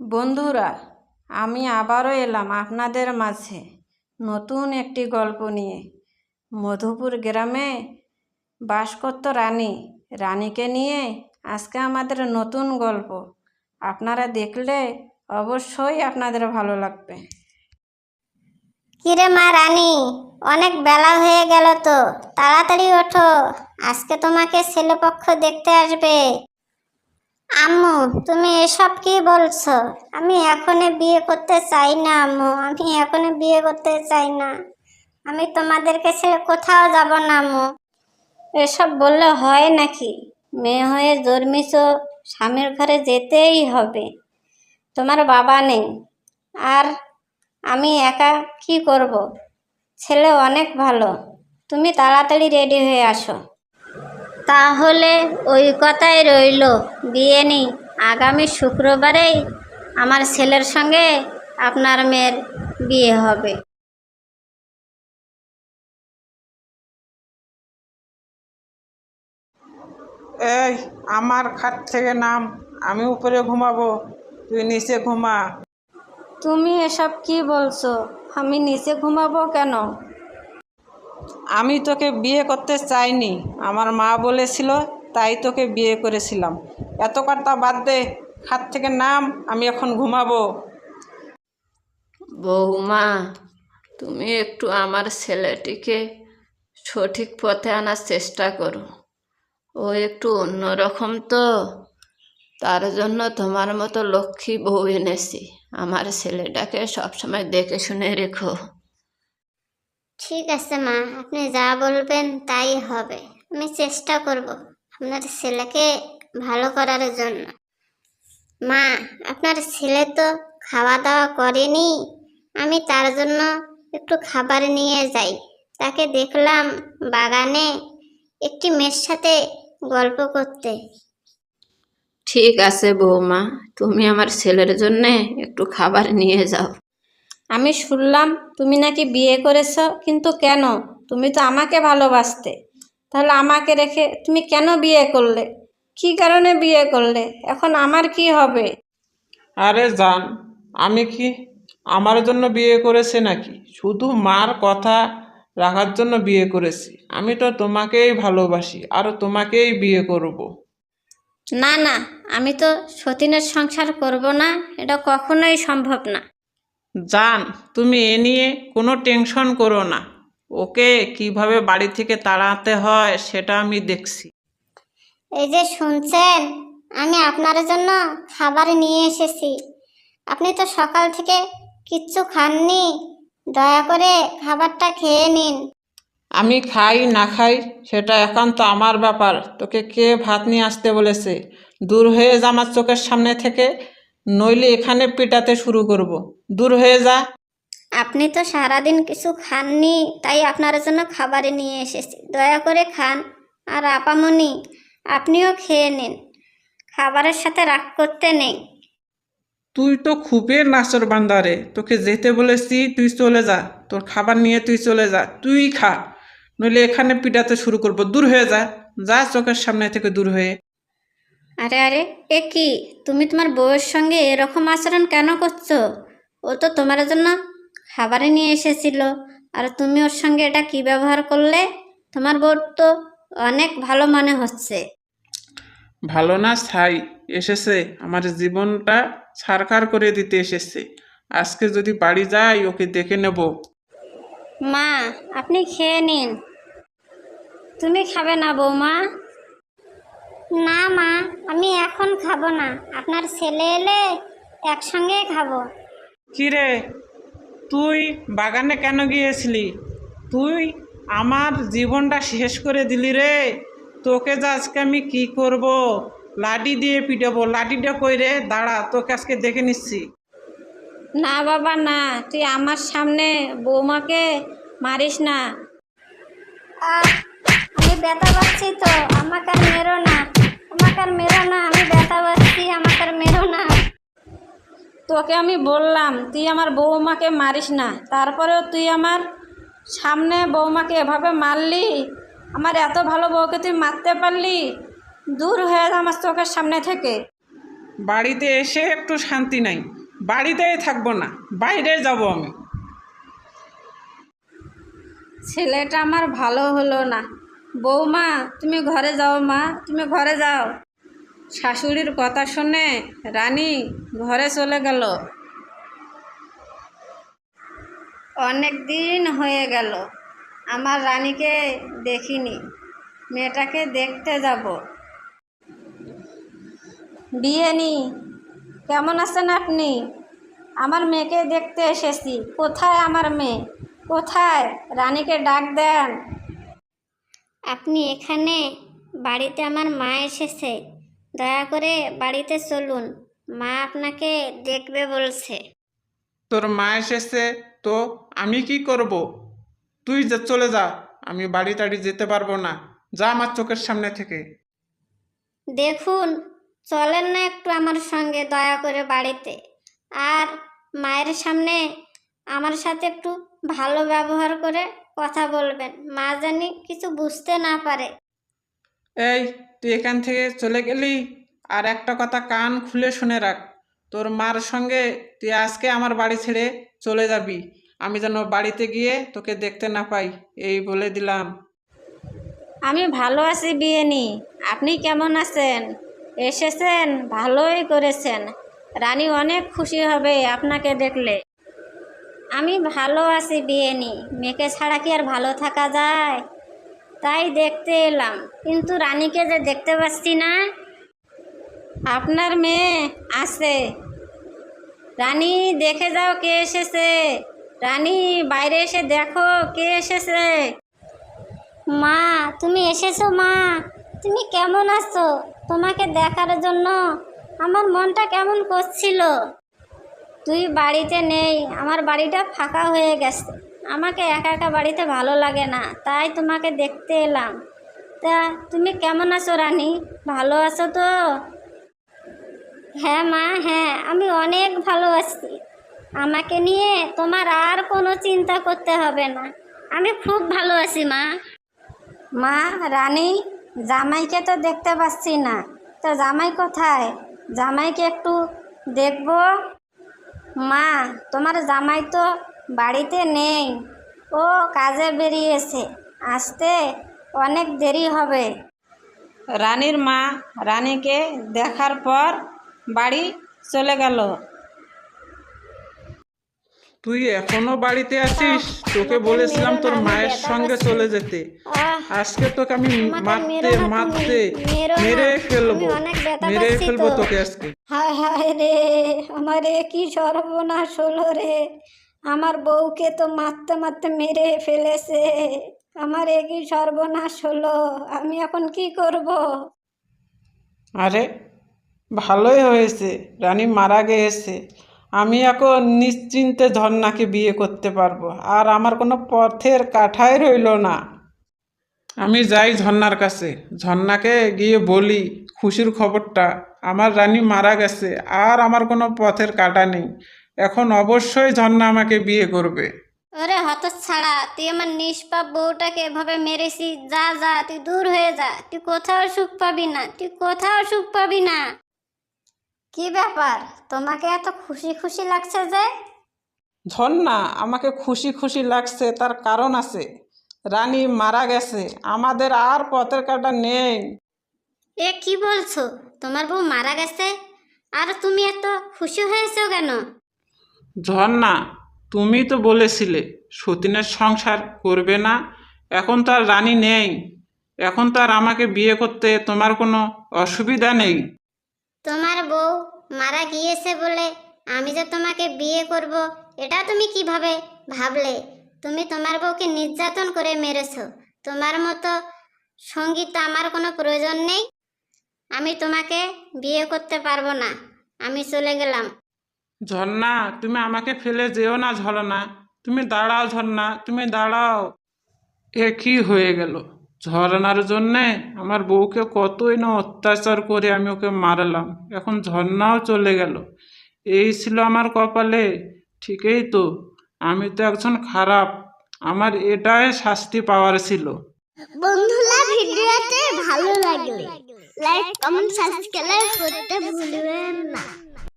বন্ধুরা, আমি আবারও এলাম আপনাদের মাঝে নতুন একটি গল্প নিয়ে। মধুপুর গ্রামে বাস করত রানী। রানীকে নিয়ে আজকে আমাদের নতুন গল্প। আপনারা দেখলে অবশ্যই আপনাদের ভালো লাগবে। কিরে মা রানী, অনেক বেলা হয়ে গেল তো। তাড়াতাড়ি ওঠো, আজকে তোমাকে ছেলেপক্ষ দেখতে আসবে। আম্মু, তুমি এসব কি বলছো? আমি এখনও বিয়ে করতে চাই না, আম্মু। আমি এখনও বিয়ে করতে চাই না। আমি তোমাদেরকে ছেড়ে কোথাও যাব না, আম্মু। এসব বললে হয় নাকি? মেয়ে হয়ে জন্মিছ, স্বামীর ঘরে যেতেই হবে। তোমার বাবা নেই। আর আমি একা কি করব? ছেলে অনেক ভালো। তুমি তাড়াতাড়ি রেডি হয়ে আসো। তাহলে ওই কথাই রইল বিয়ে নেই। আগামী শুক্রবারেই আমার ছেলের সঙ্গে আপনার মেয়ের বিয়ে হবে। এই আমার খাট থেকে নাম আমি উপরে ঘুমাবো তুই নিচে ঘুমা। তুমি এসব কি বলছো? আমি নিচে ঘুমাবো কেন? আমি তোকে বিয়ে করতে চাইনি, আমার মা বলেছিল, তাই তোকে বিয়ে করেছিলাম। এত কথা বাদ দে, হাত থেকে নাম, আমি এখন ঘুমাবো। বৌমা, তুমি একটু আমার ছেলেটিকে সঠিক পথে আনার চেষ্টা করো। ও একটু অন্যরকম তো। তার জন্য তোমার মতো লক্ষ্মী বউ এনেছি। আমার ছেলেটাকে সবসময় দেখে শুনে রেখো। ঠিক আছে মা, আপনি যা বলবেন তাই হবে। আমি চেষ্টা করব আপনার ছেলেকে ভালো করার জন্য। মা, আপনার ছেলে তো খাওয়া দাওয়া করেনি, আমি তার জন্য একটু খাবার নিয়ে যাই। তাকে দেখলাম বাগানে একটি মেয়ের সাথে গল্প করতে। ঠিক আছে বৌমা, তুমি আমার ছেলের জন্যে একটু খাবার নিয়ে যাও। আমি শুনলাম তুমি নাকি বিয়ে করেছ কিন্তু কেন? তুমি তো আমাকে ভালোবাসতে। তাহলে আমাকে রেখে তুমি কেন বিয়ে করলে? কি কারণে বিয়ে করলে? এখন আমার কি হবে? আরে জান আমি কি আমার জন্য বিয়ে করেছে নাকি? শুধু মার কথা রাখার জন্য বিয়ে করেছি। আমি তো তোমাকেই ভালোবাসি আর তোমাকেই বিয়ে করব। না না আমি তো সতীনের সংসার করব না এটা কখনোই সম্ভব না। জান তুমি এ নিয়ে কোনো টেনশন করো না। ওকে কীভাবে বাড়ি থেকে তাড়াতে হয় সেটা আমি দেখছি। এই যে শুনছেন আমি আপনার জন্য খাবার নিয়ে এসেছি। আপনি তো সকাল থেকে কিচ্ছু খাননি। দয়া করে খাবারটা খেয়ে নিন। আমি খাই না খাই সেটা একান্ত আমার ব্যাপার। তোকে কে ভাত নিয়ে আসতে বলেছে? দূর হয়ে যা আমার চোখের সামনে থেকে। নইলে এখানে পিটাতে শুরু করব। দূর হয়ে যা। আপনি তো সারাদিন কিছু খাননি তাই আপনার জন্য খাবার নিয়ে এসেছি। দয়া করে খান। আর আপামনি আপনিও খেয়ে নিন। খাবারের সাথে রাগ করতে নেই। তুই তো খুবই নাচর বান্দারে তোকে যেতে বলেছি তুই চলে যা। তোর খাবার নিয়ে তুই চলে যা। তুই খা। নইলে এখানে পিটাতে শুরু করব। দূর হয়ে যা। যা চোখের সামনে থেকে দূর হয়ে। আরে আরে এ কি? তুমি তোমার বউয়ের সঙ্গে এরকম আচরণ কেন করছ? ও তো তোমার জন্য খাবারে নিয়ে এসেছিল। আর তুমি ওর সঙ্গে এটা কি ব্যবহার করলে? তোমার বউর তো অনেক ভালো মনে হচ্ছে। ভালো না ছাই। এসেছে। আমার জীবনটা ছারখার করে দিতে এসেছে। আজকে যদি বাড়ি যাই ওকে দেখে নেব। মা আপনি খেয়ে নিন। তুমি খাবে না বৌমা। না মা আমি এখন খাব না। আপনার ছেলে এলে একসঙ্গে খাব। কিরে তুই বাগানে কেন গিয়েছিলি? তুই আমার জীবনটা শেষ করে দিলি রে। তোকে যে আজকে আমি কি করব? লাঠি দিয়ে পিটাবো। লাঠিটা কই রে? দাঁড়া তোকে আজকে দেখে নিচ্ছি। না বাবা না। তুই আমার সামনে বৌমাকে মারিস না। আমি ব্যথা পাচ্ছি তো। আমাকে আর মেরো না। আর মেরো না আমি ব্যথা পাচ্ছি আমাকে আর মেরো না। তোকে আমি বললাম তুই আমার বৌমাকে মারিস না। তারপরেও তুই আমার সামনে বৌমাকে এভাবে মারলি? আমার এত ভালো বউকে তুই মারতে পারলি? দূর হয়ে যা আমার চোখের সামনে থেকে। বাড়িতে এসে একটু শান্তি নাই। বাড়িতেই থাকব না বাইরে যাব আমি। ছেলেটা আমার ভালো হলো না। বৌমা তুমি ঘরে যাও মা তুমি ঘরে যাও। শাশুড়ির কথা শুনে রানী ঘরে চলে গেল। অনেক দিন হয়ে গেল, আমার রানীকে দেখিনি, মেয়েটাকে দেখতে যাব। বিয়ে নি কেমন আছেন আপনি? আমার মেয়েকে দেখতে এসেছি, কোথায় আমার মেয়ে? কোথায়? রানীকে ডাক দেন। আপনি এখানে বাড়িতে আমার মা এসেছে দয়া করে বাড়িতে চলুন। মা আপনাকে দেখবে বলছে। তোর মা এসেছে তো আমি কি করব? তুই যে চলে যা। আমি বাড়ি টাড়ি যেতে পারব না। যা আমার চোখের সামনে থেকে। দেখুন চলেন না একটু আমার সঙ্গে দয়া করে বাড়িতে। আর মায়ের সামনে আমার সাথে একটু ভালো ব্যবহার করে কথা বলবেন। মা জানি কিছু বুঝতে না পারে। এই তুই এখান থেকে চলে গেলি? আর একটা কথা কান খুলে শুনে রাখ। তোর মার সঙ্গে তুই আজকে আমার বাড়ি ছেড়ে চলে যাবি। আমি যেন বাড়িতে গিয়ে তোকে দেখতে না পাই, এই বলে দিলাম। আমি ভালো আছি বিয়েনি। আপনি কেমন আছেন? এসেছেন, ভালোই করেছেন। রানী অনেক খুশি হবে আপনাকে দেখলে। আমি ভালো আছি বিয়েনি। মেয়েকে ছাড়া কি আর ভালো থাকা যায়? তাই দেখতে এলাম। কিন্তু রানীকে যে দেখতে পাচ্ছি না, আপনার মেয়ে আছে। রানী, দেখে যাও কে এসেছে। রানী, বাইরে এসে দেখো কে এসেছে। মা, তুমি এসেছ, মা। তুমি কেমন আছো? তোমাকে দেখার জন্য আমার মনটা কেমন করছিল? তুই বাড়িতে নেই, আমার বাড়িটা ফাঁকা হয়ে গেছে। আমাকে একা একা বাড়িতে ভালো লাগে না, তাই তোমাকে দেখতে এলাম। তা তুমি কেমন আছো রানী? ভালো আছো তো? হ্যাঁ মা হ্যাঁ আমি অনেক ভালো আছি। আমাকে নিয়ে তোমার আর কোনো চিন্তা করতে হবে না। আমি খুব ভালো আছি মা। মা, রানী, জামাইকে তো দেখতে পাচ্ছি না। তো জামাই কোথায়? জামাইকে একটু দেখব? মা, তোমার জামাই তো বাড়িতে নেই। ও কাজে বেরিয়েছে। আসতে অনেক দেরি হবে। রানীর মা রানীকে দেখার পর বাড়ি চলে গেল। তুই এখনও বাড়িতে আছিস? তোকে বলেছিলাম তোর মায়ের সঙ্গে চলে যেতে। আজকে তোকে আমি মারতে মারতে মেরে ফেলব। মেরে ফেলব তোকে আজকে। হায় হায় রে আমার কি সর্বনাশ হলো রে। আমার বউকে তো মারতে মারতে মেরে ফেলেছে। আমার এ কি সর্বনাশ হলো, আমি এখন কি করব? আরে, ভালোই হয়েছে, রানী মারা গিয়েছে আমি এখন নিশ্চিন্তে ঝর্ণাকে বিয়ে করতে পারব, আর আমার কোনো পথের কাঠাই রইল না। আমি যাই ঝর্ণার কাছে, ঝর্ণাকে গিয়ে বলি খুশির খবরটা, আমার রানী মারা গেছে, আর আমার কোনো পথের কাটা নেই। এখন অবশ্যই ঝর্ণা আমাকে বিয়ে করবে। ওরে হতচ্ছাড়া তুই আমার নিষ্পাপ বউটাকে এভাবে মেরেছি যা যা তুই দূর হয়ে যা তুই কোথাও সুখ পাবি না তুই কোথাও সুখ পাবি না। কি ব্যাপার তোমাকে এত খুশি খুশি লাগছে যে? ঝর্ণা আমাকে খুশি খুশি লাগছে তার কারণ আছে। রানী মারা গেছে আমাদের আর পথের কাটা নেই। এ কি বলছো তোমার বউ মারা গেছে? আর তুমি এত খুশি হয়েছো কেন? ঝর্ণা, তুমি তো বলেছিলে সতীনের সংসার করবে না, এখন তো আর রানী নেই, এখন তো আর আমাকে বিয়ে করতে তোমার কোনো অসুবিধা নেই। তোমার বউ মারা গিয়েছে বলে আমি যে তোমাকে বিয়ে করব, এটা তুমি কীভাবে ভাবলে? তুমি তোমার বউকে নির্যাতন করে মেরেছো, তোমার মতো সংগীত আমার কোনো প্রয়োজন নেই। আমি তোমাকে বিয়ে করতে পারব না, আমি চলে গেলাম। ঝর্ণা, তুমি আমাকে ফেলে যেও না ঝর্ণা। তুমি দাঁড়াও ঝর্ণা, তুমি দাঁড়াও। এ কি হয়ে গেল? ঝর্ণার জন্যে আমার বউকে কতই না অত্যাচার করে আমি ওকে মারলাম। এখন ঝর্ণাও চলে গেল। এই ছিল আমার কপালে। ঠিকই তো, আমি তো একজন খারাপ। আমার এটাই শাস্তি পাওয়ার ছিল। বন্ধুরা, ভিডিওতে ভালো লাগলে লাইক কমেন্ট সাবস্ক্রাইব করতে ভুলবেন না।